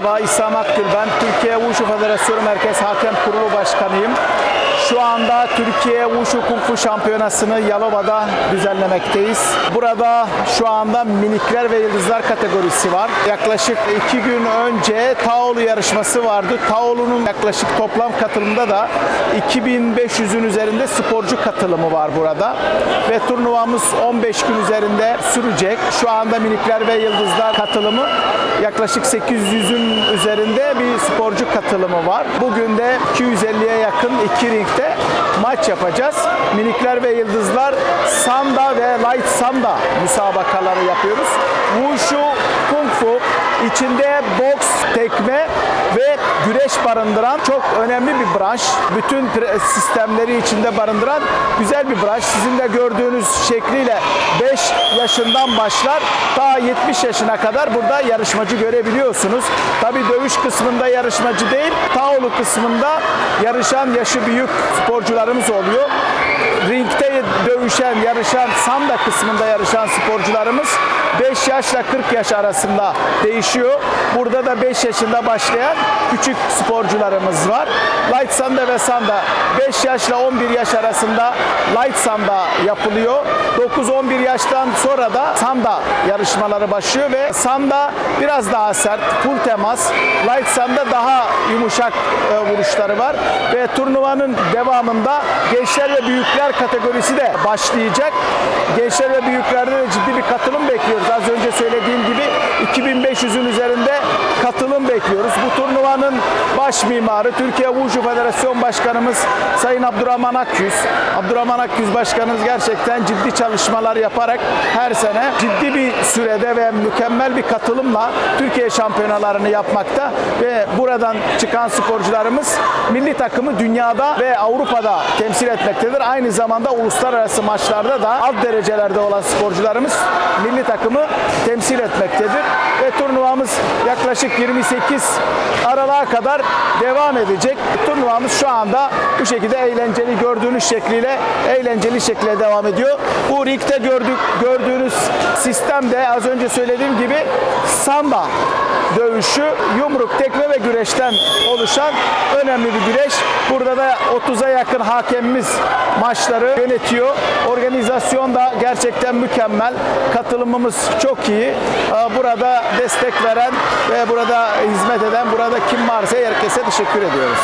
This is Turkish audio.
Merhaba İslam Akgül ben. Türkiye Wushu Federasyonu Merkez Hakem Kurulu Başkanıyım. Şu anda Türkiye Wushu Kung Fu Şampiyonası'nı Yalova'da düzenlemekteyiz. Burada şu anda minikler ve yıldızlar kategorisi var. Yaklaşık iki gün önce Taolu yarışması vardı. Taolu'nun yaklaşık toplam katılımda da 2500'ün üzerinde sporcu katılımı var burada. Ve turnuvamız 15 gün üzerinde sürecek. Şu anda minikler ve yıldızlar katılımı yaklaşık 800'ün üzerinde bir sporcu katılımı var. Bugün de 250'ye yakın iki ringde maç yapacağız. Minikler ve yıldızlar Sanda ve Light Sanda müsabakaları yapıyoruz. Wushu, Kung Fu içinde boks, tekme güreş barındıran çok önemli bir branş. Bütün sistemleri içinde barındıran güzel bir branş. Sizin de gördüğünüz şekliyle 5 yaşından başlar ta 70 yaşına kadar burada yarışmacı görebiliyorsunuz. Tabi dövüş kısmında yarışmacı değil, Taolu kısmında yarışan yaşı büyük sporcularımız oluyor. Ringte dövüşen, yarışan, sanda kısmında yarışan sporcularımız 5 yaşla 40 yaş arasında değişiyor. Burada da 5 yaşında başlayan küçük sporcularımız var. Light sanda ve sanda 5 yaşla 11 yaş arasında light sanda yapılıyor. 9-11 yaştan sonra da sanda yarışmaları başlıyor ve sanda biraz daha sert, full temas. Light sanda daha yumuşak e, vuruşları var ve turnuvanın devamında gençler ve büyükler kategorisi de başlayacak. Gençler ve büyüklerde de ciddi bir katılım bekliyoruz. Az önce söylediğim gibi 2500'ün üzerinde katılım bekliyoruz. Bu turnuvanın baş mimarı Türkiye Wushu Federasyon Başkanımız Sayın Abdurrahman Akyüz. Abdurrahman Akyüz Başkanımız gerçekten ciddi çalışmalar yaparak her sene ciddi bir sürede ve mükemmel bir katılımla Türkiye şampiyonalarını yapmakta ve buradan çıkan sporcularımız milli takımı dünyada ve Avrupa'da temsil etmektedir. Aynı zamanda uluslararası maçlarda da alt derecelerde olan sporcularımız milli takımı temsil etmektedir. Yaklaşık 28 Aralık'a kadar devam edecek. Turnuvamız şu anda bu şekilde eğlenceli gördüğünüz şekliyle eğlenceli şekilde devam ediyor. Bu ringde gördük, gördüğünüz sistem de az önce söylediğim gibi samba dövüşü, yumruk, tekme ve güreşten oluşan önemli bir güreş. Burada da 30'a yakın hakemimiz maçları yönetiyor. Organizasyon da gerçekten mükemmel. Katılımımız çok iyi. Ee, Burada destek veren ve burada hizmet eden, burada kim varsa herkese teşekkür ediyoruz.